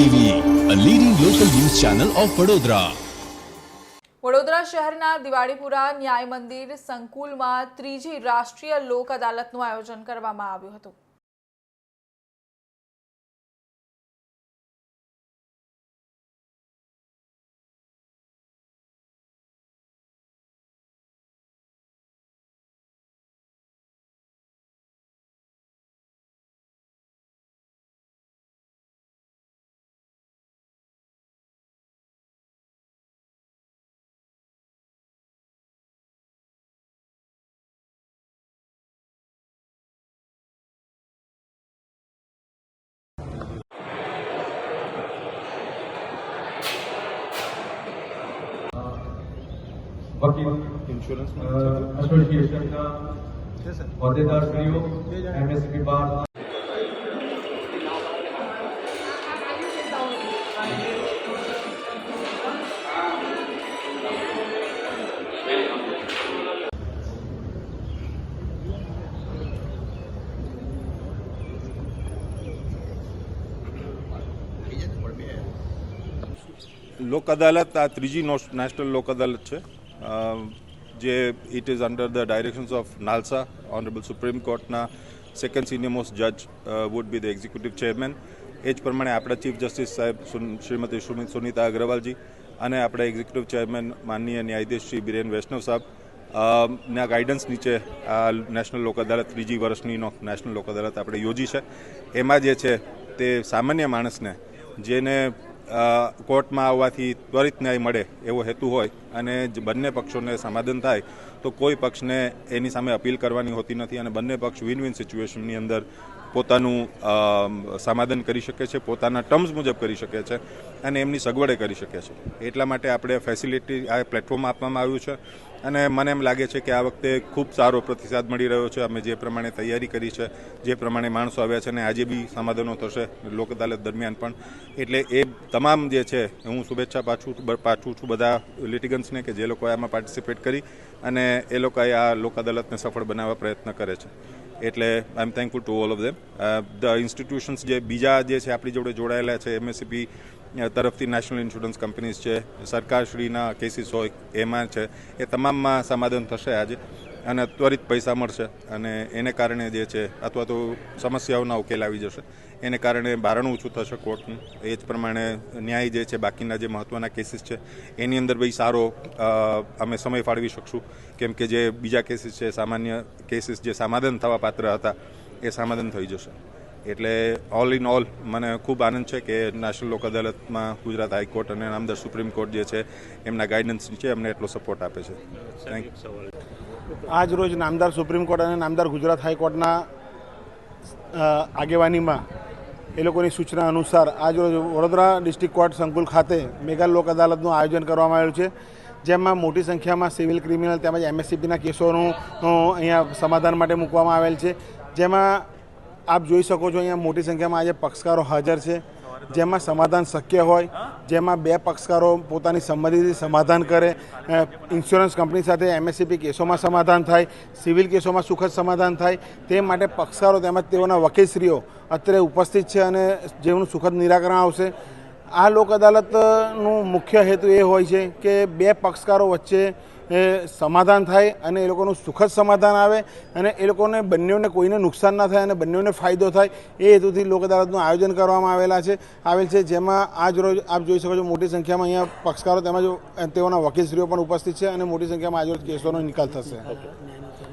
TV a leading local news channel of Vadodara Vadodara શહેરના દિવાળીપુરા ન્યાય મંદિર સંકુલમાં ત્રીજી રાષ્ટ્રીય લોક અદાલતનું આયોજન કરવામાં આવ્યું હતું. વકીલ ઇન્સ્યોરન્સ એસોસિએશનના હોદ્દેદારશ્રીઓ એમએસપી બાર લોક અદાલત આ ત્રીજી નો- નેશનલ લોક અદાલત છે. જે it is under the directions of NALSA honourable supreme કોર્ટના સેકન્ડ સિનિયર મોસ્ટ જજ would be the executive chairman એ જ પ્રમાણે આપણા ચીફ જસ્ટિસ સાહેબ શ્રીમતી સુનિતા અગ્રવાલજી અને આપણા એક્ઝિક્યુટિવ ચેરમેન માનનીય ન્યાયાધીશ શ્રી બિરેન વૈષ્ણવ સાહેબ. અ, ના ગાઈડન્સ નીચે આ નેશનલ લોક અદાલત ત્રીજી વર્ષની નો- નેશનલ લોક અદાલત આપણે યોજી છે. એમાં જે છે તે સામાન્ય માણસને જેને કોર્ટમાં આવવાથી ત્વરિત ન્યાય મળે એવો હેતુ હોય અને બંને પક્ષોને સમાધાન થાય, તો કોઈ પક્ષને એની સામે અપીલ કરવાની હોતી નથી અને બંને પક્ષ વિન વિન સિચ્યુએશનની અંદર પોતાનું સમાધાન કરી શકે છે, પોતાના ટર્મ્સ મુજબ કરી શકે છે અને એમની સગવડે કરી શકે છે. એટલા માટે આપણે ફેસિલિટી આ પ્લેટફોર્મ આપવામાં આવ્યું છે અને મને એમ લાગે છે કે આ વખતે ખૂબ સારો પ્રતિસાદ મળી રહ્યો છે. અમે જે પ્રમાણે તૈયારી કરી છે, જે પ્રમાણે માણસો આવ્યા છે અને આજે બી સમાધાનો થશે લોક અદાલત દરમિયાન પણ. એટલે એ તમામ જે છે, હું શુભેચ્છા પાછું પાછું છું બધા લિટિગન્ટ્સને કે જે લોકોએ આમાં પાર્ટિસિપેટ કરી અને એ લોકોએ આ લોક અદાલતને સફળ બનાવવા પ્રયત્ન કરે છે. એટલે I am thankful to all of them the institutions જે બીજા જે છે આપણી જોડે જોડાયેલા છે એમએસસીપી તરફથી નેશનલ ઇન્સ્યોરન્સ કંપનીઝ છે, સરકારશ્રીના કેસીસ હોય, એમાં છે, એ તમામમાં સમાધાન થશે આજે. અને ત્વરિત પૈસા મળશે અને એને કારણે જે છે અથવા તો સમસ્યાઓના ઉકેલ આવી જશે. એને કારણે બારણું ઓછું થશે કોર્ટનું. એ જ પ્રમાણે ન્યાય જે છે બાકીના જે મહત્ત્વના કેસીસ છે એની અંદર ભાઈ સારો અમે સમય ફાળવી શકશું. કેમ કે જે બીજા કેસીસ છે સામાન્ય કેસીસ જે સમાધાન થવા પાત્ર હતા એ સમાધાન થઈ જશે. એટલે ઓલ ઇન ઓલ મને ખૂબ આનંદ છે કે નેશનલ લોક અદાલતમાં ગુજરાત હાઈકોર્ટ અને નામદાર સુપ્રીમ કોર્ટ જે છે એમના ગાઈડન્સ નીચે અમને એટલો સપોર્ટ આપે છે. થેન્ક યુ આજ રોજ નામદાર સુપ્રીમ કોર્ટ અને નામદાર ગુજરાત હાઈકોર્ટના આગેવાનીમાં એ લોકોની સૂચના અનુસાર આજ રોજ વડોદરા ડિસ્ટ્રિક્ટ કોર્ટ સંકુલ ખાતે મેગા લોક અદાલતનું આયોજન કરવામાં આવ્યું છે, જેમાં મોટી સંખ્યામાં સિવિલ ક્રિમિનલ તેમજ એમએસસીપીના કેસોનું અહીંયા સમાધાન માટે મૂકવામાં આવેલ છે. જેમાં આપ જોઈ શકો છો અહીંયા મોટી સંખ્યામાં આજે પક્ષકારો હાજર છે. જેમાં સમાધાન શક્ય હોય જેમાં બે પક્ષકારો પોતાની સંમતિથી સમાધાન કરે ઇન્સ્યોરન્સ કંપની સાથે એમએસસીપી કેસોમાં સમાધાન થાય સિવિલ કેસોમાં સુખદ સમાધાન થાય તે માટે પક્ષકારો તેમજ તેઓના વકીલશ્રીઓ અત્યારે ઉપસ્થિત છે અને જેનું સુખદ નિરાકરણ આવશે. આ લોક અદાલતનું મુખ્ય હેતુ એ હોય છે કે બે પક્ષકારો વચ્ચે સમાધાન થાય અને એ લોકોનું સુખદ સમાધાન આવે અને એ લોકોને બંનેઓને કોઈને નુકસાન ના થાય અને બંનેઓને ફાયદો થાય, એ હેતુથી લોક અદાલતનું આયોજન કરવામાં આવેલા છે. આવેલ છે જેમાં આજ રોજ આપ જોઈ શકો છો મોટી સંખ્યામાં અહીંયા પક્ષકારો તેમજ તેઓના વકીલશ્રીઓ પણ ઉપસ્થિત છે અને મોટી સંખ્યામાં આજે કેસોનો નિકાલ થશે.